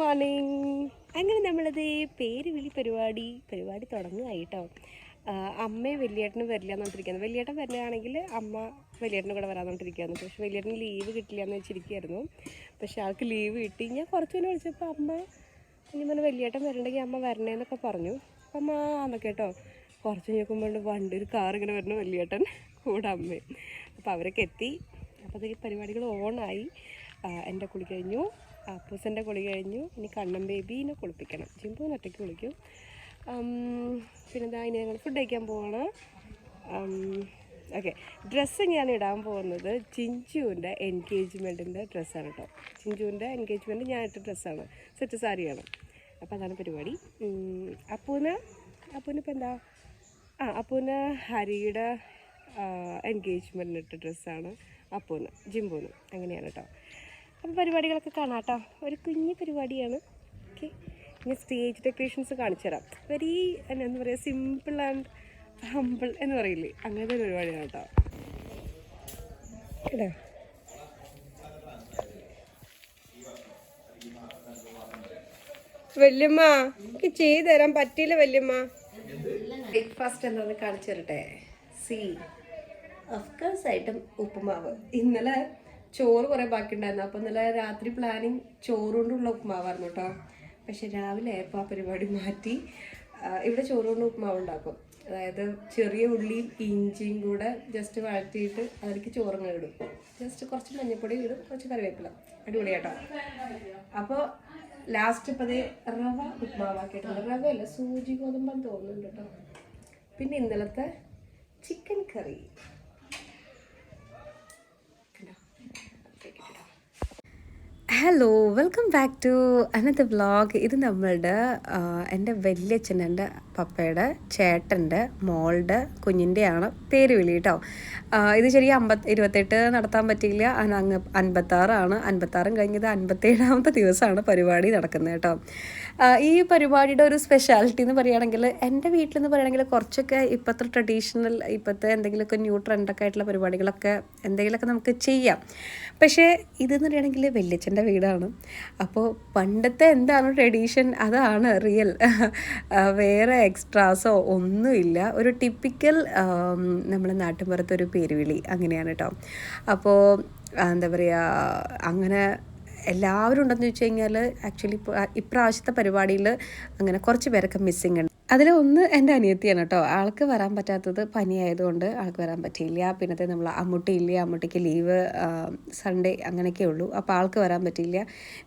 Morning. അങ്ങനെ നമ്മളത് പേര് വിളി പരിപാടി പരിപാടി തുടങ്ങുകയായി കേട്ടോ അമ്മയും വലിയേട്ടനും വരില്ല എന്നിട്ടിരിക്കുന്നത് വലിയേട്ടൻ വരികയാണെങ്കിൽ അമ്മ വലിയേട്ടനും കൂടെ വരാന്നിട്ടിരിക്കുകയാണ് പക്ഷെ വലിയേട്ടന് ലീവ് കിട്ടില്ല എന്ന് വെച്ചിരിക്കുകയായിരുന്നു. പക്ഷെ ആൾക്ക് ലീവ് കിട്ടി. ഞാൻ കുറച്ച് മുന്നേ വിളിച്ചപ്പോൾ അമ്മ ഇനി പറഞ്ഞു വലിയേട്ടൻ വരണ്ടെങ്കിൽ അമ്മ വരണേന്നൊക്കെ പറഞ്ഞു. അമ്മ എന്നൊക്കെ കേട്ടോ. കുറച്ച് നോക്കുമ്പോൾ വണ്ടി ഒരു കാർ ഇങ്ങനെ വരുന്നു വലിയേട്ടൻ കൂടെ അമ്മയും അപ്പോൾ അവരൊക്കെ എത്തി. അപ്പോൾ പരിപാടികൾ ഓണായി എന്റെ കുളി കഴിഞ്ഞു. അപ്പൂസന്റെ കുളി കഴിഞ്ഞു. ഇനി കണ്ണൻ ബേബീനെ കുളിപ്പിക്കണം. ജിമ്പൂന് ഒറ്റയ്ക്ക് കുളിക്കും. പിന്നെ പിന്നെന്താ ഇനി ഞങ്ങൾ ഫുഡ് കഴിക്കാൻ പോവാണ്. ഓക്കെ ഡ്രസ്സ് ഞാൻ ഇടാൻ പോകുന്നത്? ചിഞ്ചുവിന്റെ എൻഗേജ്മെന്റിന്റെ ഡ്രസ്സാണ് കേട്ടോ ചിഞ്ചുവിന്റെ എൻഗേജ്മെന്റ് ഞാൻ ഇട്ട ഡ്രസ്സാണ് സെറ്റ് സാരിയാണ് അപ്പോൾ അതാണ് പരിപാടി. അപ്പൂന് അപ്പൂന് ഇപ്പം എന്താ? ആ അപ്പൂന് ഹരിയുടെ എൻഗേജ്മെന്റിനിട്ട ഡ്രസ്സാണ് അപ്പൂന് ജിമ്പൂന് അങ്ങനെയാണ് കേട്ടോ അപ്പോൾ പരിപാടികളൊക്കെ കാണാം കേട്ടോ. ഒരു കുഞ്ഞു പരിപാടിയാണ്. ഓക്കെ. ഇനി സ്റ്റേജ് ഡെക്കറേഷൻസ് കാണിച്ചു തരാം. വെരി എന്താ പറയുക സിമ്പിൾ ആൻഡ് ഹമ്പിൾ എന്ന് പറയില്ലേ? അങ്ങനത്തെ ഒരു പരിപാടിയാണ് കേട്ടോ. കേട്ടോ വല്യമ്മ എനിക്ക് ചെയ്തു തരാൻ പറ്റിയില്ല വല്യമ്മ. ബ്രേക്ക്ഫാസ്റ്റ് എന്താണെന്ന് കാണിച്ചു തരട്ടെ. സി ഓഫ്കോഴ്സ് ആയിട്ടും ഉപ്പുമാവ്. ഇന്നലെ ചോറ് കുറേ ബാക്കിയുണ്ടായിരുന്നു. അപ്പോൾ നല്ല രാത്രി പ്ലാനിങ് ചോറ് കൊണ്ടുള്ള ഉപ്പുമാവായിരുന്നു കേട്ടോ പക്ഷെ രാവിലെ ആയപ്പോൾ ആ പരിപാടി മാറ്റി. ഇവിടെ ചോറ് കൊണ്ട് ഉപ്പുമാവ് ഉണ്ടാക്കും. അതായത് ചെറിയ ഉള്ളിയും ഇഞ്ചിയും കൂടെ ജസ്റ്റ് വഴറ്റിയിട്ട് അതിലേക്ക് ചോറങ്ങ് ഇടും. ജസ്റ്റ് കുറച്ച് മഞ്ഞപ്പൊടി ഇടും കുറച്ച് കറിവേപ്പില. അടിപൊളിയാട്ടോ. അപ്പോൾ ലാസ്റ്റ് ഇപ്പോൾ അതേ റവ ഉപ്മാവാക്കിയിട്ടുണ്ട്. റവയല്ല? സൂചി ഗോതമ്പം തോന്നുന്നുണ്ട് കേട്ടോ പിന്നെ ഇന്നലത്തെ ചിക്കൻ കറി കണ്ടോ? അതൊക്കെ ഇട്ടിട്ടോ. Hello welcome back to Anath vlog ഇത് നമ്മളുടെ എന്റെ വലിയ എന്റെ പപ്പയുടെ ചേട്ടന്റെ മോളുടെ കുഞ്ഞിന്റെയാണ് പേര് വിളി കേട്ടോ. ഇത് ശരി അമ്പത് ഇരുപത്തെട്ട് നടത്താൻ പറ്റിയില്ല. അങ്ങ് അൻപത്താറാണ്. അൻപത്താറും കഴിഞ്ഞത് അൻപത്തേഴാമത്തെ ദിവസമാണ് പരിപാടി നടക്കുന്നത് കേട്ടോ. ഈ പരിപാടിയുടെ ഒരു സ്പെഷ്യാലിറ്റി എന്ന് പറയുകയാണെങ്കിൽ എന്റെ നിന്ന് പറയുകയാണെങ്കിൽ കുറച്ചൊക്കെ ഇപ്പോഴത്തെ ട്രഡീഷണൽ ഇപ്പോഴത്തെ എന്തെങ്കിലുമൊക്കെ ന്യൂ ട്രെൻഡൊക്കെ ആയിട്ടുള്ള പരിപാടികളൊക്കെ എന്തെങ്കിലുമൊക്കെ നമുക്ക് ചെയ്യാം. പക്ഷേ ഇതെന്ന് പറയുകയാണെങ്കിൽ വല്യച്ഛന്റെ വീടാണ്. അപ്പോൾ പണ്ടത്തെ എന്താണ് ട്രഡീഷൻ അതാണ് റിയൽ വേറെ എക്സ്ട്രാസോ ഒന്നുമില്ല. ഒരു ടിപ്പിക്കൽ നമ്മുടെ നാട്ടിൻപുറത്തെ ഒരു പേരുവിളി അങ്ങനെയാണ് കേട്ടോ അപ്പോൾ എന്താ പറയുക അങ്ങനെ എല്ലാവരും ഉണ്ടെന്ന് ചോദിച്ചു കഴിഞ്ഞാൽ ആക്ച്വലി ഇപ്രാവശ്യത്തെ പരിപാടിയിൽ അങ്ങനെ കുറച്ച് പേരൊക്കെ മിസ്സിങ് ഉണ്ട്. അതിൽ ഒന്ന് എന്റെ അനിയത്തിയാണ് കേട്ടോ. ആൾക്ക് വരാൻ പറ്റാത്തത് പനിയായതുകൊണ്ട് ആൾക്ക് വരാൻ പറ്റിയില്ല. പിന്നത്തെ നമ്മൾ അമ്മുട്ടി ഇല്ല. അമ്മുട്ടിക്ക് ലീവ് സൺഡേ അങ്ങനെയൊക്കെ ഉള്ളൂ. അപ്പോൾ ആൾക്ക് വരാൻ പറ്റിയില്ല.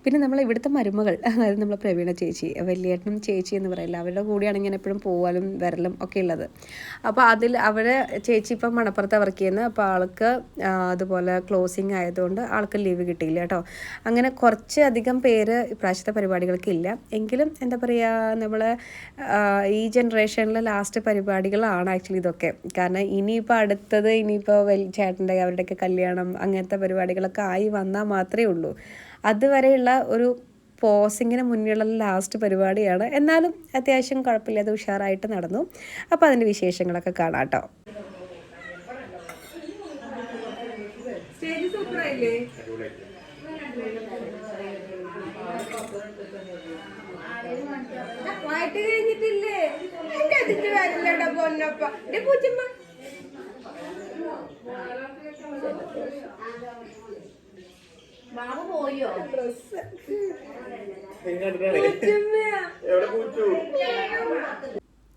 പിന്നെ നമ്മൾ ഇവിടുത്തെ മരുമകൾ അതായത് നമ്മൾ പ്രവീണ ചേച്ചി വലിയേട്ടനും ചേച്ചി എന്ന് പറയില്ല അവരുടെ കൂടെയാണ് ഇങ്ങനെ എപ്പോഴും പോവാലും വരലും ഒക്കെ ഉള്ളത്. അപ്പോൾ അതിൽ അവരെ ചേച്ചി ഇപ്പം മണപ്പുറത്ത് വർക്ക് ചെയ്യുന്നത് അപ്പോൾ ആൾക്ക് അതുപോലെ ക്ലോസിങ് ആയതുകൊണ്ട് ആൾക്ക് ലീവ് കിട്ടിയില്ല കേട്ടോ. അങ്ങനെ കുറച്ച് അധികം പേര് ഇപ്രാവശ്യത്തെ പരിപാടികൾക്ക് ഇല്ല. എങ്കിലും എന്താ പറയുക നമ്മൾ ഈ ജനറേഷനിലെ ലാസ്റ്റ് പരിപാടികളാണ് ആക്ച്വലി ഇതൊക്കെ. കാരണം ഇനിയിപ്പോൾ അടുത്തത് ഇനിയിപ്പോൾ വലിയ ചേട്ടന്റെ അവരുടെയൊക്കെ കല്യാണം അങ്ങനത്തെ പരിപാടികളൊക്കെ ആയി വന്നാൽ മാത്രമേ ഉള്ളൂ. അതുവരെയുള്ള ഒരു പോസിങ്ങിന് മുന്നിലുള്ള ലാസ്റ്റ് പരിപാടിയാണ്. എന്നാലും അത്യാവശ്യം കുഴപ്പമില്ലാതെ ഉഷാറായിട്ട് നടന്നു. അപ്പോൾ അതിന്റെ വിശേഷങ്ങളൊക്കെ കാണാം കേട്ടോ. കഴിഞ്ഞിട്ടില്ലേ? എന്റെ വരില്ലടാ പൊന്നപ്പ. എന്റെ പൂച്ചമ്മ. ബാബു പോയോ? ഡ്രസ്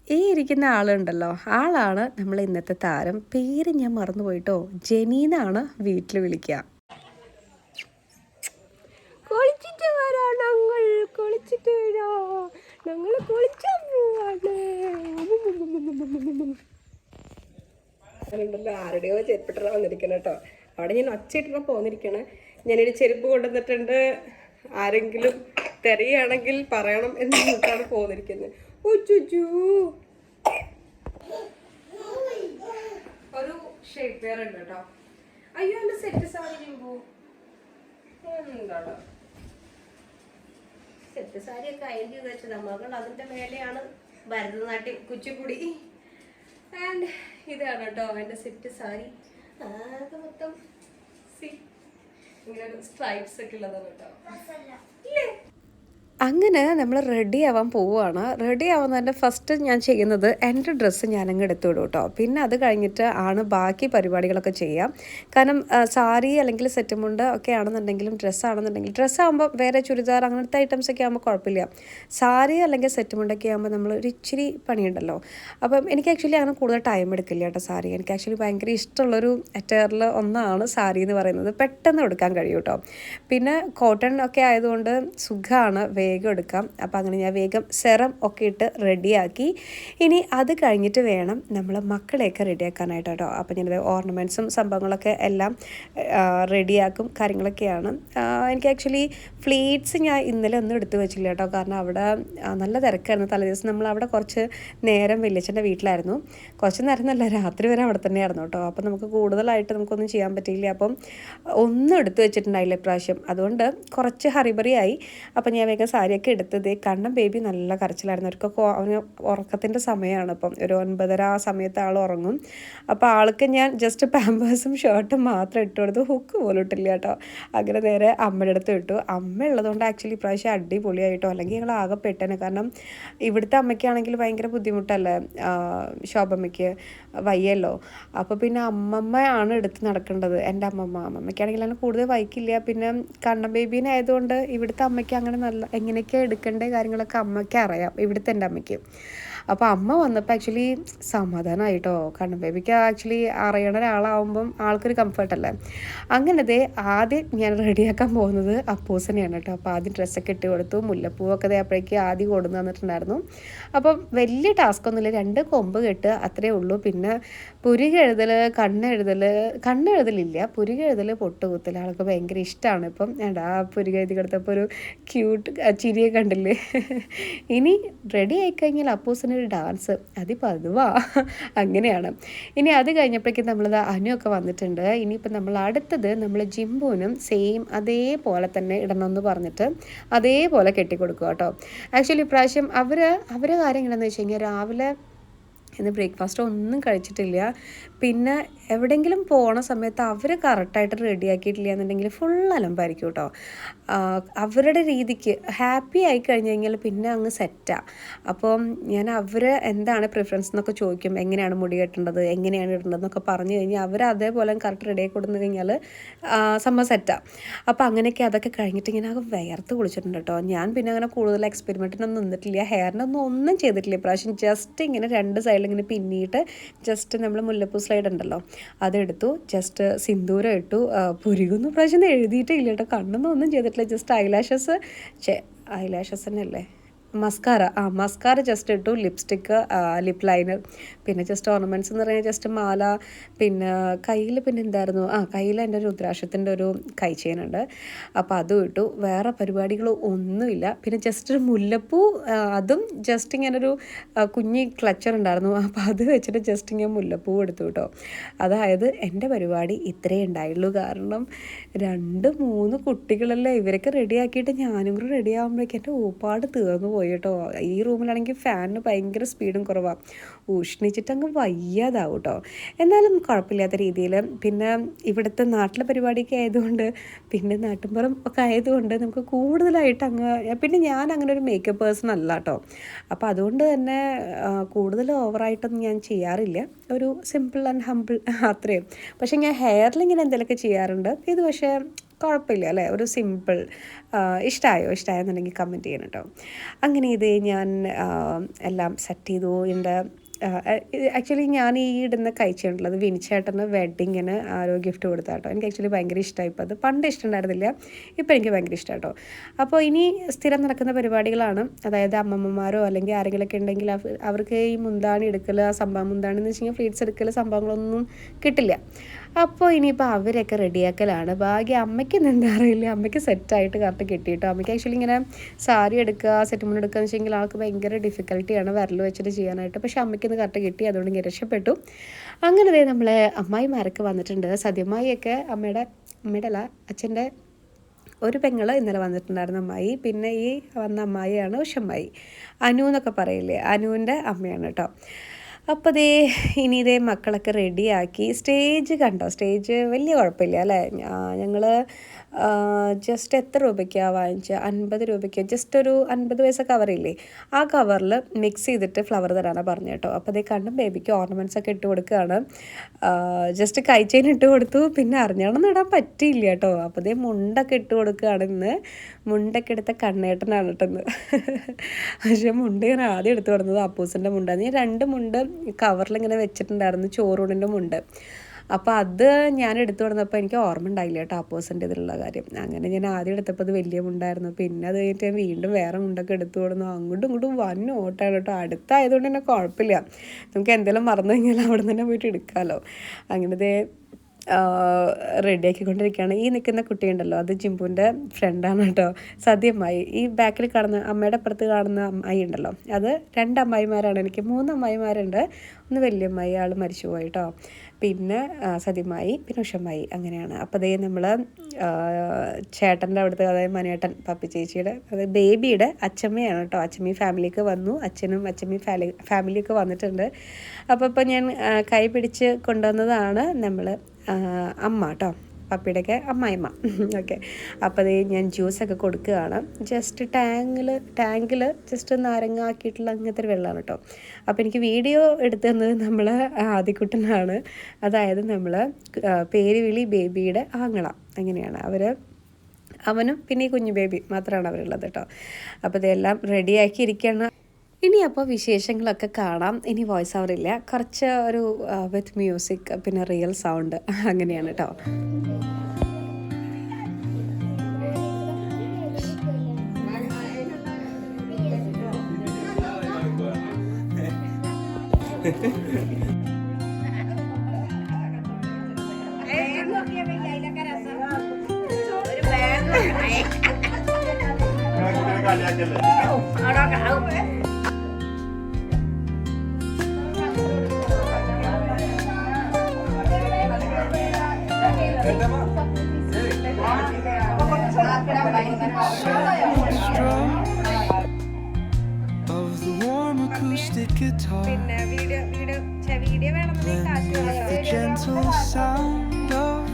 ഈ ഇരിക്കുന്ന ആളുണ്ടല്ലോ. ആളാണ് നമ്മൾ ഇന്നത്തെ താരം. പേര് ഞാൻ മറന്നുപോയിട്ടോ ജനീന്നാണ് വീട്ടിൽ വിളിക്കുക. കുളിച്ചിട്ട് വരാ ഞങ്ങൾ കുളിച്ചിട്ട് വരാ. ഞങ്ങൾ കുളിച്ചാൽ പോവാണ്. അങ്ങനെയുണ്ടല്ലോ ആരുടെയോ ചെരുപ്പിട്ടാണ് വന്നിരിക്കണം കേട്ടോ. അവിടെ ഞാൻ ഒച്ചയിട്ടാണ് പോന്നിരിക്കണേ. ഞാനൊരു ചെരുപ്പ് കൊണ്ടുവന്നിട്ടുണ്ട്. ആരെങ്കിലും തിരയാണെങ്കിൽ പറയണം എന്ന് പറഞ്ഞിട്ടാണ് പോന്നിരിക്കുന്നത് ഒരു ഷേപ്പ് വെയർ ഉണ്ട് കേട്ടോ. അയ്യോ എന്റെ സെറ്റ് സാരി എന്താണ് സെറ്റ് സാരി ഒക്കെ അയൺ ചെയ്ത് വെച്ചത്. മകൾ അതിന്റെ മേലെയാണ് ഭരതനാട്യം കുച്ചിപ്പുടി. ആൻഡ് ഇതാണ് കേട്ടോ എന്റെ സെറ്റ് സാരി. ആകെ മൊത്തം സി ഇങ്ങനെ സ്ട്രൈപ്സ് ഒക്കെ ഉള്ളതാണ് കേട്ടോ. ഇല്ലേ? അങ്ങനെ നമ്മൾ റെഡി ആവാൻ പോവുകയാണ്. റെഡി ആവുന്നതിന്റെ ഫസ്റ്റ് ഞാൻ ചെയ്യുന്നത് എന്റെ ഡ്രസ്സ് ഞാനങ്ങ് എടുത്തു വിടും കേട്ടോ. പിന്നെ അത് കഴിഞ്ഞിട്ട് ആണ് ബാക്കി പരിപാടികളൊക്കെ ചെയ്യാം. കാരണം സാരി അല്ലെങ്കിൽ സെറ്റ് മുണ്ട് ഒക്കെ ആണെന്നുണ്ടെങ്കിലും ഡ്രസ്സാണെന്നുണ്ടെങ്കിലും ആണെന്നുണ്ടെങ്കിൽ ഡ്രസ്സ് ആകുമ്പോൾ വേറെ ചുരിദാർ അങ്ങനത്തെ ഐറ്റംസ് ഒക്കെ ആകുമ്പോൾ കുഴപ്പമില്ല. സാരി അല്ലെങ്കിൽ സെറ്റ് മുണ്ടൊക്കെ ആകുമ്പോൾ നമ്മൾ ഒരു ഇച്ചിരി പണിയുണ്ടല്ലോ. അപ്പം എനിക്ക് ആക്ച്വലി അങ്ങനെ കൂടുതൽ ടൈം എടുക്കില്ല കേട്ടോ സാരി. എനിക്ക് ആക്ച്വലി ഭയങ്കര ഇഷ്ടമുള്ളൊരു അറ്റയറിൽ ഒന്നാണ് സാരി എന്ന് പറയുന്നത്. പെട്ടെന്ന് എടുക്കാൻ കഴിയും കേട്ടോ. പിന്നെ കോട്ടൺ ഒക്കെ ആയതുകൊണ്ട് സുഖമാണ് വേഗം എടുക്കാം. അപ്പം അങ്ങനെ ഞാൻ വേഗം സെറം ഒക്കെ ഇട്ട് റെഡിയാക്കി. ഇനി അത് കഴിഞ്ഞിട്ട് വേണം നമ്മൾ മക്കളെയൊക്കെ റെഡിയാക്കാനായിട്ട് കേട്ടോ. അപ്പം ഞാൻ ഓർണമെന്റ്സും സംഭവങ്ങളൊക്കെ എല്ലാം റെഡിയാക്കും കാര്യങ്ങളൊക്കെയാണ്. എനിക്ക് ആക്ച്വലി ഫ്ലീറ്റ്സ് ഞാൻ ഇന്നലെ ഒന്നും എടുത്തു വെച്ചില്ല കേട്ടോ. കാരണം അവിടെ നല്ല തിരക്കായിരുന്നു. തലേദിവസം നമ്മൾ അവിടെ കുറച്ച് നേരം വലിയച്ഛന്റെ വീട്ടിലായിരുന്നു. കുറച്ച് നേരം നല്ല രാത്രി വരെ അവിടെ തന്നെയായിരുന്നു കേട്ടോ. അപ്പം നമുക്ക് കൂടുതലായിട്ട് നമുക്കൊന്നും ചെയ്യാൻ പറ്റിയില്ല. അപ്പം ഒന്നും എടുത്തു വെച്ചിട്ടുണ്ടായില്ല ഇപ്രാവശ്യം. അതുകൊണ്ട് കുറച്ച് ഹറിബറിയായി. അപ്പം ഞാൻ വേഗം സാരിയൊക്കെ എടുത്തത്. കണ്ണൻ ബേബി നല്ല കരച്ചിലായിരുന്നു. അവർക്കൊക്കെ അവന് ഉറക്കത്തിന്റെ സമയമാണ് ഇപ്പം. ഒരു ഒൻപതര ആ സമയത്ത് ആൾ ഉറങ്ങും. അപ്പോൾ ആൾക്ക് ഞാൻ ജസ്റ്റ് പാമ്പേഴ്സും ഷർട്ടും മാത്രം ഇട്ട് കൊടുത്തു ഹുക്ക് പോലും ഇട്ടില്ല കേട്ടോ. അങ്ങനെ നേരെ അമ്മയുടെ അടുത്ത് ഇട്ടു. അമ്മ ഉള്ളതുകൊണ്ട് ആക്ച്വലി ഇപ്രാവശ്യം അടിപൊളിയായിട്ടോ? അല്ലെങ്കിൽ ഞങ്ങൾ ആകെ പെട്ടേനെ കാരണം ഇവിടുത്തെ അമ്മയ്ക്കാണെങ്കിൽ ഭയങ്കര ബുദ്ധിമുട്ടല്ലേ? ശോഭമ്മയ്ക്ക് വയ്യല്ലോ. അപ്പോൾ പിന്നെ അമ്മമ്മയാണ് എടുത്ത് നടക്കേണ്ടത്. എന്റെ അമ്മമ്മ. അമ്മമ്മയ്ക്കാണെങ്കിൽ കൂടുതൽ വൈക്കില്ല. പിന്നെ കണ്ണൻ ബേബീനെ ആയതുകൊണ്ട് ഇവിടുത്തെ അമ്മയ്ക്ക് അങ്ങനെ നല്ല എങ്ങനെയൊക്കെ എടുക്കേണ്ട കാര്യങ്ങളൊക്കെ അമ്മയ്ക്ക് അറിയാം. ഇവിടുത്തെ എന്റെ അമ്മയ്ക്ക്. അപ്പോൾ അമ്മ വന്നപ്പോൾ ആക്ച്വലി സമാധാനമായിട്ടോ? കാരണം ബേബിക്ക് ആക്ച്വലി അറിയണ ഒരാളാവുമ്പം ആൾക്കൊരു കംഫർട്ടല്ലേ അങ്ങനെ ദേ ആദ്യം ഞാൻ റെഡിയാക്കാൻ പോകുന്നത് അപ്പൂസനെയാണ് കേട്ടോ. അപ്പോൾ ആദ്യം ഡ്രസ്സൊക്കെ ഇട്ട് കൊടുത്തു. മുല്ലപ്പൂവൊക്കെ അപ്പോഴേക്ക് ആദ്യം കൊടുന്നു തന്നിട്ടുണ്ടായിരുന്നു. അപ്പം വലിയ ടാസ്ക് ഒന്നുമില്ല. രണ്ട് കൊമ്പ് കെട്ട് അത്രേ ഉള്ളൂ. പിന്നെ പുരികെഴുതൽ കണ്ണെഴുതൽ കണ്ണെഴുതലില്ല. പുരികെഴുതൽ പൊട്ടുകുത്തൽ ആൾക്ക് ഭയങ്കര ഇഷ്ടമാണ് ഇപ്പം ഏടാ പുരികെഴുതി കൊടുത്തപ്പോൾ ഒരു ക്യൂട്ട് ചിരിയെ കണ്ടില്ലേ? ഇനി റെഡി ആയിക്കഴിഞ്ഞാൽ അപ്പൂസിനൊരു ഡാൻസ് അത് അതുവാ അങ്ങനെയാണ്. ഇനി അത് കഴിഞ്ഞപ്പോഴേക്കും നമ്മളിത് അനുവൊക്കെ വന്നിട്ടുണ്ട്. ഇനിയിപ്പോൾ നമ്മൾ അടുത്തത് നമ്മൾ ജിംബുവിനും സെയിം അതേപോലെ തന്നെ ഇടണമെന്ന് പറഞ്ഞിട്ട് അതേപോലെ കെട്ടിക്കൊടുക്കുക കേട്ടോ. ആക്ച്വലി ഇപ്രാവശ്യം അവർ അവരെ കാര്യം വെച്ച് കഴിഞ്ഞാൽ രാവിലെ ഇന്ന് ബ്രേക്ക്ഫാസ്റ്റ് ഒന്നും കഴിച്ചിട്ടില്ല. പിന്നെ എവിടെയെങ്കിലും പോണ സമയത്ത് അവർ കറക്റ്റായിട്ട് റെഡി ആക്കിയിട്ടില്ല എന്നുണ്ടെങ്കിൽ ഫുൾ അലമ്പായിരിക്കും കേട്ടോ അവരുടെ രീതിക്ക് ഹാപ്പി ആയി കഴിഞ്ഞ് കഴിഞ്ഞാൽ പിന്നെ അങ്ങ് സെറ്റാണ് അപ്പം ഞാൻ അവർ എന്താണ് പ്രിഫറൻസ് എന്നൊക്കെ ചോദിക്കും. എങ്ങനെയാണ് മുടി കെട്ടേണ്ടത്? എങ്ങനെയാണ് ഇടേണ്ടതെന്നൊക്കെ പറഞ്ഞു കഴിഞ്ഞാൽ അവർ അതേപോലെ കറക്റ്റ് റെഡി ആയി കൊടുത്തു കഴിഞ്ഞാൽ സംഭവം സെറ്റാണ് അപ്പോൾ അങ്ങനെയൊക്കെ അതൊക്കെ കഴിഞ്ഞിട്ട് ഇങ്ങനെ ആകെ വേർത്ത് കുളിച്ചിട്ടുണ്ട് കേട്ടോ ഞാൻ പിന്നെ അങ്ങനെ കൂടുതൽ എക്സ്പെരിമെന്റിനൊന്നും നിന്നിട്ടില്ല. ഹെയറിനൊന്നും ഒന്നും ചെയ്തിട്ടില്ല. ഇപ്രാവശ്യം ജസ്റ്റ് ഇങ്ങനെ രണ്ട് സൈഡിൽ ഇങ്ങനെ പിന്നിയിട്ട് ജസ്റ്റ് നമ്മൾ മുല്ലപ്പൂ സ്ലൈഡ് ഉണ്ടല്ലോ അതെടുത്തു ജസ്റ്റ് സിന്ദൂരം ഇട്ടു പുരുകുന്നു. പ്രാവശ്യം എഴുതിയിട്ടേ ഇല്ല കേട്ടോ. കണ്ണൊന്നും ഒന്നും ചെയ്തിട്ടില്ല. ജസ്റ്റ് ഐലാഷസ് ഐലാഷസ് തന്നെ അല്ലേ മസ്കാര ആ മസ്കാര ജസ്റ്റ് ഇട്ടു ലിപ്സ്റ്റിക്ക് ലിപ് ലൈനർ പിന്നെ ജസ്റ്റ് ഓർണമെന്റ്സ് എന്ന് പറഞ്ഞാൽ ജസ്റ്റ് മാല പിന്നെ കയ്യിൽ പിന്നെ എന്തായിരുന്നു? ആ കയ്യിൽ എന്റെ ഒരു രുദ്രാക്ഷത്തിന്റെ ഒരു കൈ ചെയിനുണ്ട് അപ്പോൾ അതും ഇട്ടു. വേറെ പരിപാടികൾ ഒന്നുമില്ല. പിന്നെ ജസ്റ്റ് ഒരു മുല്ലപ്പൂ അതും ജസ്റ്റ് ഇങ്ങനെ ഒരു കുഞ്ഞി ക്ലച്ചർ ഉണ്ടായിരുന്നു. അപ്പോൾ അത് വെച്ചിട്ട് ജസ്റ്റ് ഇങ്ങനെ മുല്ലപ്പൂ എടുത്തു കേട്ടോ അതായത് എന്റെ പരിപാടി ഇത്രയേ ഉണ്ടായുള്ളൂ. കാരണം രണ്ട് മൂന്ന് കുട്ടികളല്ലേ ഇവരൊക്കെ റെഡിയാക്കിയിട്ട് ഞാനും കൂടെ റെഡി ആകുമ്പോഴേക്കും എന്റെ ഊപ്പാട് തീർന്നു പോയി കേട്ടോ ഈ റൂമിലാണെങ്കിൽ ഫാനിന് ഭയങ്കര സ്പീഡും കുറവാണ് ഉഷ്ണിച്ചിട്ട് അങ്ങ് വയ്യാതാവും കേട്ടോ എന്നാലും കുഴപ്പമില്ലാത്ത രീതിയിൽ പിന്നെ ഇവിടുത്തെ നാട്ടിലെ പരിപാടിയൊക്കെ ആയതുകൊണ്ട് പിന്നെ നാട്ടിൻപുറം ഒക്കെ ആയതുകൊണ്ട് നമുക്ക് കൂടുതലായിട്ട് അങ്ങ് പിന്നെ ഞാൻ അങ്ങനെ ഒരു മേക്കപ്പ് പേഴ്സൺ അല്ല കേട്ടോ അപ്പോൾ അതുകൊണ്ട് തന്നെ കൂടുതൽ ഓവറായിട്ടൊന്നും ഞാൻ ചെയ്യാറില്ല. ഒരു സിമ്പിൾ ആൻഡ് ഹമ്പിൾ അത്രയും പക്ഷേ ഞാൻ ഹെയറിൽ ഇങ്ങനെ എന്തെങ്കിലുമൊക്കെ ചെയ്യാറുണ്ട്. ഇത് പക്ഷേ കുഴപ്പമില്ല അല്ലേ? ഒരു സിമ്പിൾ ഇഷ്ടമായോ ഇഷ്ടമായെന്നുണ്ടെങ്കിൽ കമന്റ് ചെയ്യണം കേട്ടോ അങ്ങനെ ഇത് ഞാൻ എല്ലാം സെറ്റ് ചെയ്തു. എന്റെ ആക്ച്വലി ഞാൻ ഈ ഇടുന്ന കഴിച്ചിട്ടുള്ളത് വിനിച്ചേട്ടന് വെഡിങ്ങിന് ആരോ ഗിഫ്റ്റ് കൊടുത്താ കേട്ടോ എനിക്ക് ആക്ച്വലി ഭയങ്കര ഇഷ്ടമായി ഇപ്പോൾ അത്. പണ്ട് ഇഷ്ടമുണ്ടായിരുന്നില്ല ഇപ്പോൾ എനിക്ക് ഭയങ്കര ഇഷ്ടം കേട്ടോ അപ്പോൾ ഇനി സ്ഥിരം നടക്കുന്ന പരിപാടികളാണ്. അതായത് അമ്മമ്മമാരോ അല്ലെങ്കിൽ ആരെങ്കിലുമൊക്കെ ഉണ്ടെങ്കിൽ അവർക്ക് ഈ മുന്താണി എടുക്കൽ ആ സംഭവം മുന്താണി എന്ന് വെച്ച് കഴിഞ്ഞാൽ ഫ്രീഡ്സ് എടുക്കൽ സംഭവങ്ങളൊന്നും കിട്ടില്ല. അപ്പോൾ ഇനിയിപ്പോൾ അവരൊക്കെ റെഡിയാക്കലാണ്. ഭാഗ്യം അമ്മയ്ക്ക് എന്താ അറിയില്ല. അമ്മയ്ക്ക് സെറ്റായിട്ട് കറക്റ്റ് കിട്ടിയിട്ടോ. അമ്മയ്ക്ക് ആക്ച്വലി ഇങ്ങനെ സാരി എടുക്കുക സെറ്റ് മുണ്ട് എടുക്കുക എന്ന് വെച്ചെങ്കിൽ ആൾക്ക് ഭയങ്കര ഡിഫിക്കൽട്ടിയാണ് വിരൽ വെച്ചിട്ട് ചെയ്യാനായിട്ട്. പക്ഷേ അമ്മയ്ക്ക് ഇന്ന് കറക്റ്റ് കിട്ടി അതുകൊണ്ട് ഇങ്ങനെ രക്ഷപ്പെട്ടു. അങ്ങനെ ദേ നമ്മളെ അമ്മായിമാരൊക്കെ വന്നിട്ടുണ്ട്. സദ്യമായിയൊക്കെ അമ്മയുടെ അമ്മയുടെ അല്ല അച്ഛന്റെ ഒരു പെങ്ങൾ ഇന്നലെ വന്നിട്ടുണ്ടായിരുന്നു അമ്മായി. പിന്നെ ഈ വന്ന അമ്മായിയാണ് ഉഷമ്മായി അനു എന്നൊക്കെ പറയില്ലേ? അനുവിന്റെ അമ്മയാണ് കേട്ടോ. അപ്പോൾ ദേ ഇനി ഇതേ മക്കളൊക്കെ റെഡിയാക്കി സ്റ്റേജ് കണ്ടോ? സ്റ്റേജ് വലിയ കുഴപ്പമില്ല അല്ലേ? ഞങ്ങൾ ജസ്റ്റ് എത്ര രൂപയ്ക്കാണ് വാങ്ങിച്ചത് അൻപത് രൂപയ്ക്ക്. ജസ്റ്റ് ഒരു അൻപത് പൈസ കവറില്ലേ? ആ കവറിൽ മിക്സ് ചെയ്തിട്ട് ഫ്ലവർ തരാനാണ് പറഞ്ഞു കേട്ടോ അപ്പോൾ അതേ കണ്ടും ബേബിക്ക് ഓർണമെന്റ്സ് ഒക്കെ ഇട്ട് കൊടുക്കുകയാണ് ജസ്റ്റ് കൈ ചെയിൻ ഇട്ട് കൊടുത്തു. പിന്നെ അറിഞ്ഞാണെന്ന് ഇടാൻ പറ്റിയില്ല കേട്ടോ അപ്പോൾ അതേ മുണ്ടൊക്കെ ഇട്ട് കൊടുക്കുകയാണ് ഇന്ന്. മുണ്ടൊക്കെ എടുത്ത കണ്ണേട്ടനാണ് കേട്ടെന്ന് പക്ഷേ മുണ്ട് ഞാൻ ആദ്യം എടുത്തു കൊടുത്തത് അപ്പൂസിന്റെ മുണ്ടാണ് ഞാൻ രണ്ട് മുണ്ട് കവറിൽ ഇങ്ങനെ വെച്ചിട്ടുണ്ടായിരുന്നു. ചോറൂണിന്റെ മുണ്ട്. അപ്പോൾ അത് ഞാൻ എടുത്തു തുടർന്നപ്പോൾ എനിക്ക് ഓർമ്മ ഉണ്ടായില്ല കേട്ടോ അപ്പോസിന്റെ ഇതിലുള്ള കാര്യം. അങ്ങനെ ഞാൻ ആദ്യം എടുത്തപ്പോൾ അത് വലിയ മുണ്ടായിരുന്നു. പിന്നെ അത് കഴിഞ്ഞിട്ട് ഞാൻ വീണ്ടും വേറെ മുണ്ടൊക്കെ എടുത്തു കൊടുന്നു. അങ്ങോട്ടും ഇങ്ങോട്ടും വൻ ഓട്ടാണ് കേട്ടോ. അടുത്തായതുകൊണ്ട് തന്നെ കുഴപ്പമില്ല. നമുക്ക് എന്തെങ്കിലും മറന്നു കഴിഞ്ഞാൽ അവിടെ നിന്ന് തന്നെ പോയിട്ട് എടുക്കാമല്ലോ അങ്ങനത്തെ റെഡിയാക്കിക്കൊണ്ടിരിക്കുകയാണ്. ഈ നിൽക്കുന്ന കുട്ടിയുണ്ടല്ലോ അത് ജിമ്പുവിന്റെ ഫ്രണ്ടാണ് കേട്ടോ. സദ്യമായി ഈ ബാക്കിൽ കാണുന്ന അമ്മയുടെ അപ്പുറത്ത് കാണുന്ന അമ്മായി ഉണ്ടല്ലോ. അത് രണ്ട് അമ്മായിമാരാണ് എനിക്ക് മൂന്ന് അമ്മായിമാരുണ്ട് ഒന്ന് വലിയ അമ്മായി ആൾ മരിച്ചു പോയി കേട്ടോ. പിന്നെ സതിമായി പിന്നെ ഉഷമായി അങ്ങനെയാണ്. അപ്പോൾ അതേ നമ്മൾ ചേട്ടന്റെ അവിടുത്തെ അതായത് മനേട്ടൻ പപ്പി ചേച്ചിയുടെ അതായത് ബേബിയുടെ അച്ചമ്മയാണ് കേട്ടോ. അച്ചമ്മി ഫാമിലിയൊക്കെ വന്നു. അച്ഛനും അച്ചമ്മി ഫാലി ഫാമിലിയൊക്കെ വന്നിട്ടുണ്ട്. അപ്പോൾ ഇപ്പോൾ ഞാൻ കൈ പിടിച്ച് കൊണ്ടുവന്നതാണ് നമ്മൾ അമ്മ കേട്ടോ പപ്പിയുടെയൊക്കെ അമ്മായിമ്മ. ഓക്കെ. അപ്പോൾ അതേ ഞാൻ ജ്യൂസൊക്കെ കൊടുക്കുകയാണ്. ജസ്റ്റ് ടാങ്കിൽ ടാങ്കിൽ ജസ്റ്റ് നാരങ്ങ ആക്കിയിട്ടുള്ള അങ്ങനത്തെ ഒരു വെള്ളമാണ് കേട്ടോ അപ്പോൾ എനിക്ക് വീഡിയോ എടുത്തു തന്നത് നമ്മൾ ആദിക്കുട്ടനാണ്. അതായത് നമ്മൾ പേരുവിളി ബേബിയുടെ ആങ്ങള. അങ്ങനെയാണ്. അവർ അവനും പിന്നെ ഈ കുഞ്ഞു ബേബി മാത്രമാണ് അവരുള്ളത് കേട്ടോ അപ്പോൾ ഇതെല്ലാം റെഡിയാക്കി ഇനി അപ്പോൾ വിശേഷങ്ങളൊക്കെ കാണാം. ഇനി വോയിസ് ഓവർ ഇല്ല. കുറച്ച് ഒരു വിത്ത് മ്യൂസിക് പിന്നെ റിയൽ സൗണ്ട് അങ്ങനെയാണ് കേട്ടോ of the പിന്നെ video video video the gentle sound of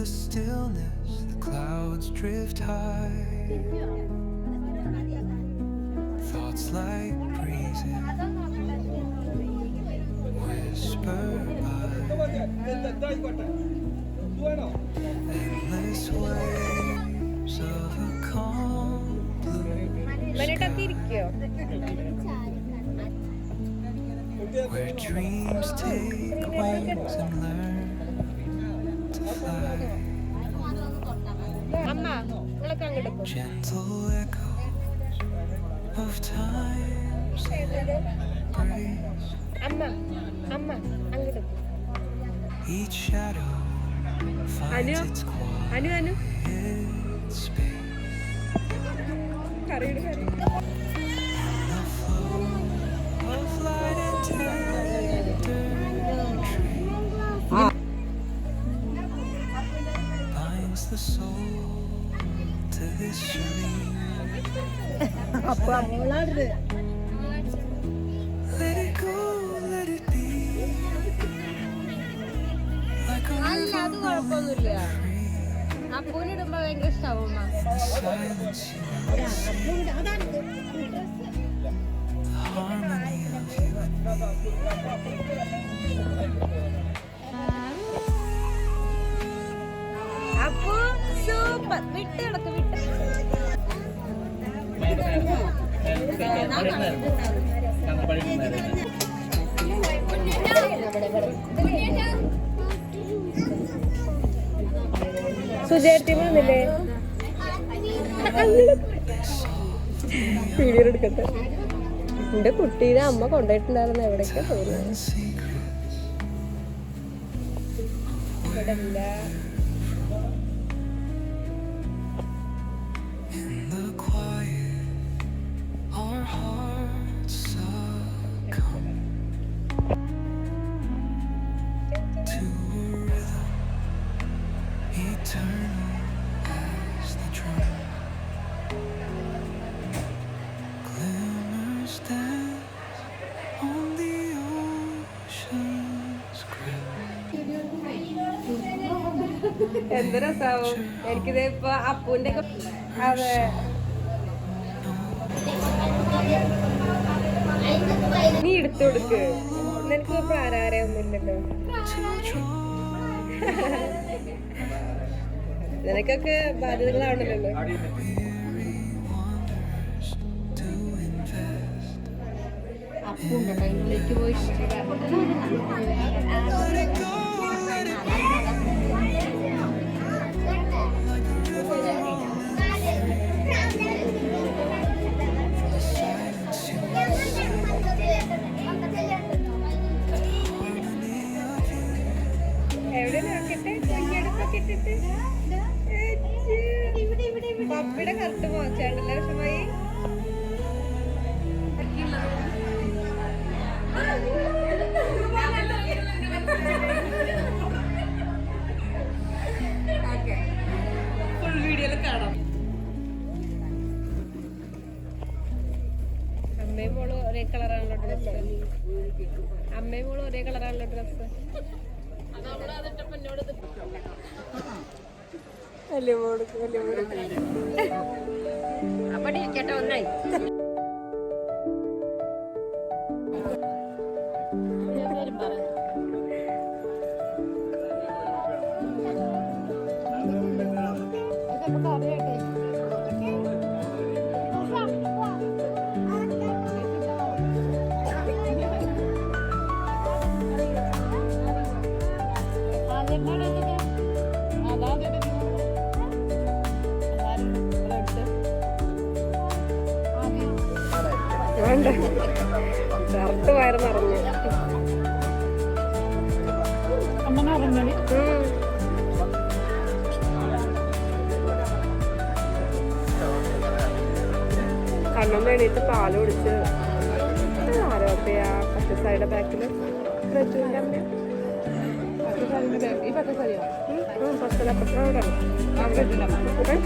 of high. Thoughts like breezes whisper by. Endless waves of a calm blue where dreams take wings and learn Gentle echo of time's breeze. Each shadow finds its quiet space. Like അത് കുഴപ്പമൊന്നുമില്ല. അപ്പൂനിടുമ്പോ ഭയങ്കര ഇഷ്ടാവും. Appu super. വിട്ട് കിടക്ക് സുജേട്ടി വന്നില്ലേ video എടുക്കട്ടെ. എന്റെ കുട്ടീനെ അമ്മ കൊണ്ടുപോയിട്ടുണ്ടായിരുന്നു. എവിടെയൊക്കെ പോകുന്നത് In എന്ത് രസാവും? എനിക്കിത് ഇപ്പൊ അപ്പൂന്റെ അതെ. നീ എടുത്തു കൊടുക്ക്. നിനക്ക് പ്രാരാരൊന്നുമില്ലല്ലോ നിനക്കൊക്കെ ബാധ്യതകളാവണല്ലോ. അപ്പുണ്ടോ ഇതിലേക്ക് പോയി പപ്പിയുടെ കറുത്ത് മോശമാണല്ലോ വിഷമായി ഫുൾ വീഡിയോയിൽ കാണാം. അമ്മയും മോളും ഒരേ കളറാണല്ലോ ഡ്രസ്സ്. അമ്മയും മോളും ഒരേ കളറാണല്ലോ ഡ്രസ്സ്. വലിയ കൊടുക്കും അല്ലേ കൊടുക്കും അപ്പടി ഇരിക്കട്ടെ ഒന്നായി. good enough. Okay?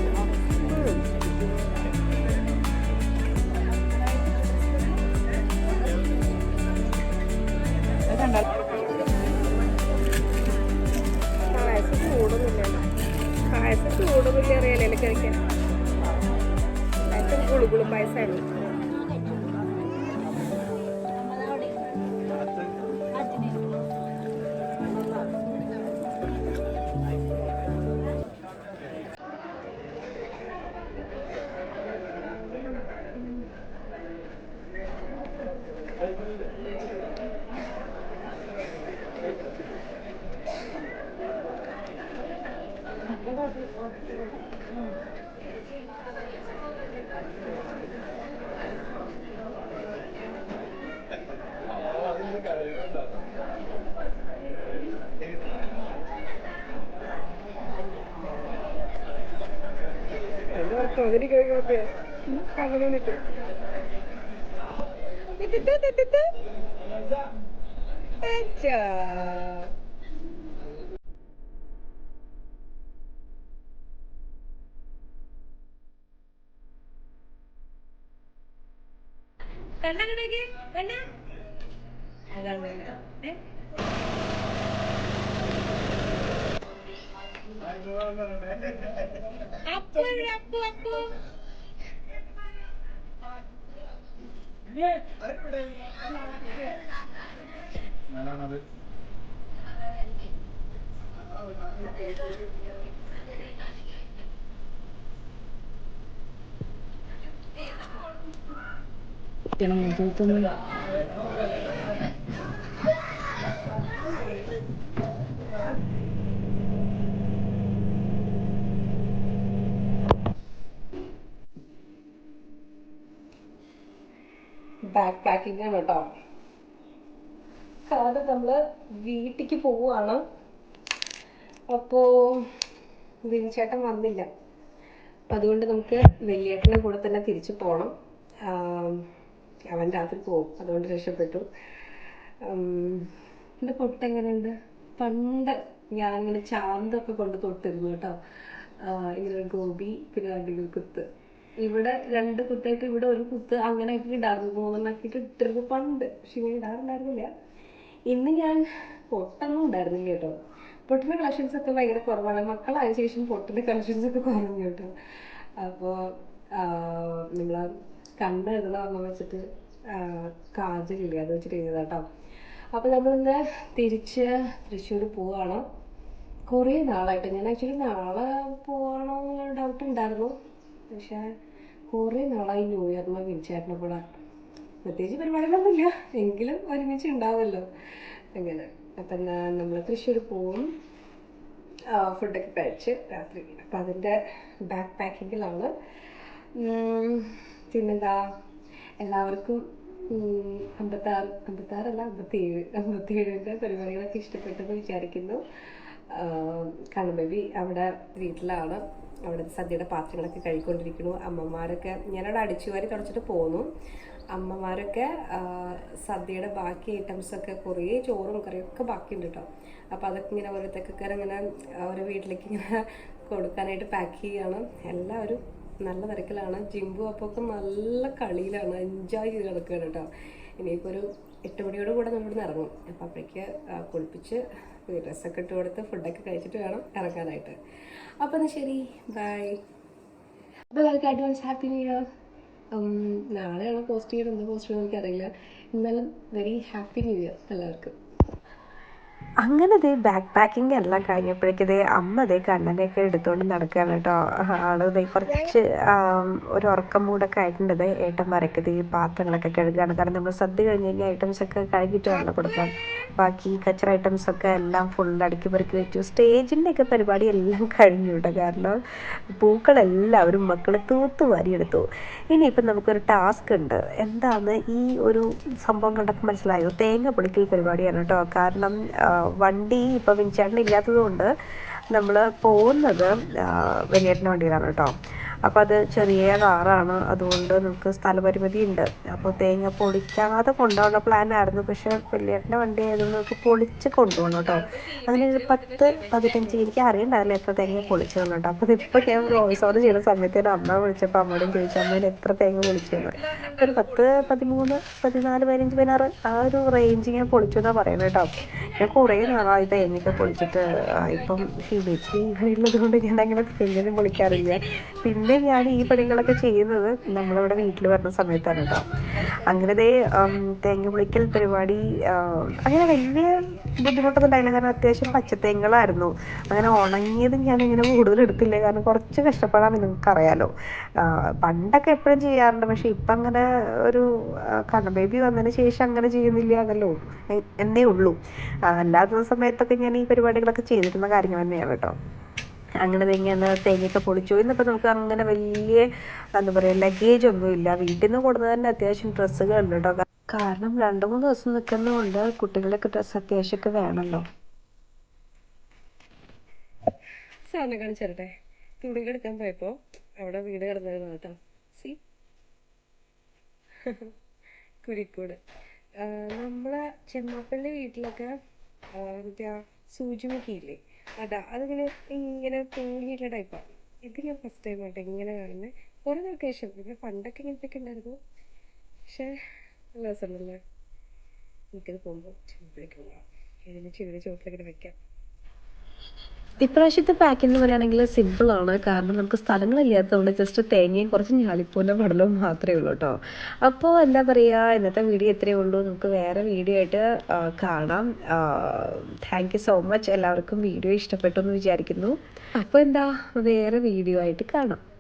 പായസം ചൂടൊന്നുമില്ല അറിയാലേ കഴിക്കാൻ പായസം കുളുകുളും പായസമാണ് எப்படி கேட்கறது பதினொன்னுட்டு அச்சா കണ്ണ കണ്ണേക്ക് കണ്ണ അതാണ് ഏ അപ്പു അപ്പു അപ്പു നല്ലതാണത് Tiene un punto. ബാക്ക് ആണ് കേട്ടോ. കാരണം നമ്മൾ വീട്ടിക്ക് പോവുകയാണ് അപ്പോ വിനിച്ചേട്ടൻ വന്നില്ല. അപ്പൊ അതുകൊണ്ട് നമുക്ക് വലിയേട്ടന്റെ കൂടെ തന്നെ തിരിച്ചു പോകണം അവൻ രാത്രി പോകും. അതുകൊണ്ട് രക്ഷപ്പെട്ടു. എന്റെ പൊട്ടെങ്ങനെയുണ്ട്? പണ്ട് ഞാനിങ്ങനെ ചാന്തൊക്കെ കൊണ്ട് തൊട്ടിരുന്നു കേട്ടോ. ഇങ്ങനെ ഗോപി പിന്നെ രണ്ടിങ്ങനെ കുത്ത്. ഇവിടെ രണ്ട് കുത്തായിട്ട് ഇവിടെ ഒരു കുത്ത് അങ്ങനെ ഒക്കെ ഇടാറുണ്ട്. മൂന്നെണ്ണൊക്കെ ഇട്ടിരുന്നു പണ്ട്. പക്ഷെ ഇങ്ങനെ ഇടാറുണ്ടായിരുന്നില്ല. ഇന്ന് ഞാൻ പൊട്ടൊന്നും ഉണ്ടായിരുന്നില്ല കേട്ടോ. പൊട്ടിന്റെ കളക്ഷൻസ് ഒക്കെ ഭയങ്കര കുറവാണ്. മക്കളായ ശേഷം പൊട്ടിന്റെ കളക്ഷൻസ് ഒക്കെ കുറഞ്ഞു കേട്ടോ. അപ്പോൾ നമ്മൾ കണ്ണ് എഴുതണമെന്ന് വെച്ചിട്ട് ആ, കാജലില്ലേ അത് വെച്ചിട്ട് എഴുതാട്ടോ അപ്പോൾ നമ്മളിന്ന് തിരിച്ച് തൃശ്ശൂർ പോവാണ്. കുറേ നാളായിട്ട്. ഞാൻ ആക്ച്വലി നാളെ പോകണമെന്നുള്ള ഡൗട്ട് ഉണ്ടായിരുന്നു. പക്ഷേ കുറേ നാളായി ന്യൂ ഇയറിന് വിളിച്ചായിരുന്നു കൂടെ പ്രത്യേകിച്ച് പരിപാടികളൊന്നുമില്ല. എങ്കിലും ഒരുമിച്ച് ഉണ്ടാവുമല്ലോ. അങ്ങനെ. അപ്പം നമ്മൾ തൃശ്ശൂർ പോവും. ഫുഡൊക്കെ കഴിച്ച് രാത്രി അപ്പം അതിന്റെ ബാക്ക് പാക്കിങ്ങിലാണ്. പിന്നെന്താ? എല്ലാവർക്കും അമ്പത്താറ് അമ്പത്താറല്ല അമ്പത്തിയേഴ് അമ്പത്തിയേഴിന്റെ പരിപാടികളൊക്കെ ഇഷ്ടപ്പെട്ടെന്ന് വിചാരിക്കുന്നു. കണ്ണുബേബി അവിടെ വീട്ടിലാണ്. അവിടെ സദ്യയുടെ പാത്രങ്ങളൊക്കെ കഴിക്കൊണ്ടിരിക്കുന്നു അമ്മമാരൊക്കെ ഞാനവിടെ അടിച്ചു വാരി തുടച്ചിട്ട് പോന്നു. അമ്മമാരൊക്കെ സദ്യയുടെ ബാക്കി ഐറ്റംസൊക്കെ കുറേ ചോറും കറിയൊക്കെ ബാക്കിയുണ്ട് കേട്ടോ അപ്പോൾ അതൊക്കെ ഇങ്ങനെ ഓരോരുത്തർക്കൊക്കെ ഇങ്ങനെ ഓരോ വീട്ടിലേക്ക് ഇങ്ങനെ കൊടുക്കാനായിട്ട് പാക്ക് ചെയ്യുകയാണ് എല്ലാവരും നല്ല തിരക്കിലാണ്. ജിംബു അപ്പോൾ ഒക്കെ നല്ല കളിയിലാണ്. എൻജോയ് ചെയ്ത് കിടക്കുകയാണ് കേട്ടോ ഇനിയിപ്പോൾ ഒരു എട്ട് മണിയോട് കൂടെ നമ്മളിവിടെ ഇറങ്ങും. അപ്പോൾ അപ്പോഴേക്ക് കുളിപ്പിച്ച് ഡ്രസ്സൊക്കെ ഇട്ട് കൊടുത്ത് ഫുഡൊക്കെ കഴിച്ചിട്ട് വേണം ഇറങ്ങാനായിട്ട്. അപ്പോൾ എന്നാൽ ശരി ബൈ അപ്പോൾ എല്ലാവർക്കും അഡ്വാൻസ് ഹാപ്പി ന്യൂ ഇയർ നാളെയാണ് പോസ്റ്റ് ചെയ്യുന്നത് എന്താ പോസ്റ്റ് ചെയ്യുന്നത് എനിക്കറിയില്ല. എന്നാലും വെരി ഹാപ്പി ന്യൂ ഇയർ എല്ലാവർക്കും. അങ്ങനെ ദേ ബാക്ക് പാക്കിംഗ് എല്ലാം കഴിഞ്ഞപ്പോഴേക്കും ദേ അമ്മ ദേ കണ്ണനെയൊക്കെ എടുത്തുകൊണ്ട് നടക്കുകയാണ് കേട്ടോ ആൾ ദേ കുറച്ച് ഒരു ഉറക്കം മൂടൊക്കെ ആയിട്ടുണ്ട് ദേ. ഏട്ടന്മാരൊക്കെ ദേ പാത്രങ്ങളൊക്കെ കഴുകുകയാണ് കാരണം നമ്മൾ സദ്യ കഴിഞ്ഞ് കഴിഞ്ഞാൽ ഐറ്റംസ് ഒക്കെ കഴുകിയിട്ട് വേണം കൊടുക്കാൻ. ബാക്കി കച്ചറ ഐറ്റംസ് ഒക്കെ എല്ലാം ഫുൾ അടുക്കി പെറുക്കി വെച്ചു. സ്റ്റേജിന്റെ ഒക്കെ പരിപാടി എല്ലാം കഴിഞ്ഞു കേട്ടോ കാരണം പൂക്കളെല്ലാവരും മക്കളെ തൂത്ത് വാരിയെടുത്തു ഇനിയിപ്പം നമുക്കൊരു ടാസ്ക് ഉണ്ട്. എന്താണ് ഈ ഒരു സംഭവം കണ്ടപ്പോൾ മനസ്സിലായോ? തേങ്ങ പൊളിക്കൽ പരിപാടിയാണ് കേട്ടോ കാരണം വണ്ടി ഇപ്പോൾ വിൻചാട്ടിന് ഇല്ലാത്തത് കൊണ്ട് നമ്മൾ പോകുന്നത് വലിയേട്ടന്റെ വണ്ടിയിലാണ് കേട്ടോ അപ്പോൾ അത് ചെറിയ കാറാണ്. അതുകൊണ്ട് നമുക്ക് സ്ഥലപരിമിതി ഉണ്ട്. അപ്പോൾ തേങ്ങ പൊളിക്കാതെ കൊണ്ടുപോകുന്ന പ്ലാൻ ആയിരുന്നു. പക്ഷേ വലിയേട്ടന്റെ വണ്ടി ആയതുകൊണ്ട് നമുക്ക് പൊളിച്ച് കൊണ്ടുപോകണം കേട്ടോ. അങ്ങനെ ഒരു പത്ത് പതിനഞ്ച് എനിക്ക് അറിയണ്ടായില്ല എത്ര തേങ്ങ പൊളിച്ചതെന്ന് കേട്ടോ. അപ്പോൾ ഇപ്പോൾ ഞാൻ വോയിസ് ഓവർ ചെയ്യുന്ന സമയത്ത് എന്റെ അമ്മ വിളിച്ചപ്പോൾ അമ്മയോടും ചോദിച്ചു അമ്മേനെ എത്ര തേങ്ങ പൊളിച്ചെന്ന്? ഒരു പത്ത് പതിമൂന്ന് പതിനാല് പതിനഞ്ച് പതിനാറ് ആ ഒരു റേഞ്ച് ഞാൻ പൊളിച്ചു എന്നാണ് പറയുന്നത് കേട്ടോ. ഞാൻ കുറേ നാളായി തേങ്ങയൊക്കെ പൊളിച്ചിട്ട് ഇപ്പം ഹിബിച്ച് ഉള്ളത് കൊണ്ട് ഞാൻ അങ്ങനെ തേങ്ങയൊന്നും പൊളിക്കാറില്ല. പിന്നെ ഞാൻ ഈ പണികളൊക്കെ ചെയ്യുന്നത്. നമ്മളിവിടെ വീട്ടിൽ വരുന്ന സമയത്താണ് കേട്ടോ അങ്ങനെ തേങ്ങ പൊളിക്കൽ പരിപാടി അങ്ങനെ വലിയ ബുദ്ധിമുട്ടൊന്നും ഉണ്ടായില്ല. കാരണം അത്യാവശ്യം പച്ചത്തേങ്ങളായിരുന്നു അങ്ങനെ ഉണങ്ങിയത് ഞാൻ ഇങ്ങനെ കൂടുതൽ എടുത്തില്ല. കാരണം കുറച്ച് കഷ്ടപ്പാടാണ് നിങ്ങൾക്ക് അറിയാലോ പണ്ടൊക്കെ എപ്പോഴും ചെയ്യാറുണ്ട്. പക്ഷെ ഇപ്പം അങ്ങനെ ഒരു കണ്ണ ബേബി വന്നതിന് ശേഷം അങ്ങനെ ചെയ്യുന്നില്ല എന്നല്ലോ എന്നേ ഉള്ളൂ. അല്ലാത്ത സമയത്തൊക്കെ ഞാൻ ഈ പരിപാടികളൊക്കെ ചെയ്തിരുന്ന കാര്യങ്ങൾ തന്നെയാണ് കേട്ടോ അങ്ങനെ ഇങ്ങനെ തേങ്ങയൊക്കെ പൊളിച്ചു. ഇന്നിപ്പോൾ നമുക്ക് അങ്ങനെ വലിയ എന്താ പറയുക ലഗേജ് ഒന്നുമില്ല വീട്ടിൽ നിന്ന് കൊണ്ടു തന്നെ അത്യാവശ്യം ഡ്രസ്സുകൾ ഉണ്ട് കേട്ടോ കാരണം രണ്ട് മൂന്ന് ദിവസം നിൽക്കുന്നതുകൊണ്ട് കുട്ടികളുടെയൊക്കെ ഡ്രസ്സ് അത്യാവശ്യമൊക്കെ വേണമല്ലോ സാറിനെ കാണിച്ചേരട്ടെ. തുണി എടുക്കാൻ പോയപ്പോ അവിടെ വീട് കിടന്നിരുന്നു കേട്ടോ. സി? കുരിക്കൂട് നമ്മളെ ചെമ്മാപ്പള്ളി വീട്ടിലൊക്കെ ആ സൂചിമുഖിയില്ലേ അതാ അതിങ്ങനെ ഇങ്ങനെ തൂങ്ങിയുള്ള ടൈപ്പാണ് ഇത് ഞാൻ ഫസ്റ്റ് ടൈം ആയിട്ട് ഇങ്ങനെ കാണുന്നത് കുറേ നാൾക്ക് ശേഷം പിന്നെ പണ്ടൊക്കെ ഇങ്ങനത്തെയൊക്കെ ഉണ്ടായിരുന്നു പക്ഷേ നല്ല രസമുണ്ടല്ലേ. എനിക്കത് പോകുമ്പോൾ ചുവട്ടിലേക്ക് പോകാം ഇതിന് ചുവട് ചുവട്ടിലേക്ക് വെക്കാം. ഇപ്രാവശ്യത്തെ പാക്കിംഗ് എന്ന് പറയുകയാണെങ്കിൽ സിമ്പിളാണ് കാരണം നമുക്ക് സ്ഥലങ്ങളില്ലാത്തതുകൊണ്ട് ജസ്റ്റ് തേങ്ങയും കുറച്ച് ഞാലിപ്പൂന്റെ പടലവും മാത്രമേ ഉള്ളൂ കേട്ടോ. അപ്പോൾ എന്താ പറയുക ഇന്നത്തെ വീഡിയോ ഇത്രയേ ഉള്ളൂ. നമുക്ക് വേറെ വീഡിയോ ആയിട്ട് കാണാം. താങ്ക് യു സോ മച്ച് എല്ലാവർക്കും വീഡിയോ ഇഷ്ടപ്പെട്ടു എന്ന് വിചാരിക്കുന്നു. അപ്പോൾ എന്താ വേറെ വീഡിയോ ആയിട്ട് കാണാം.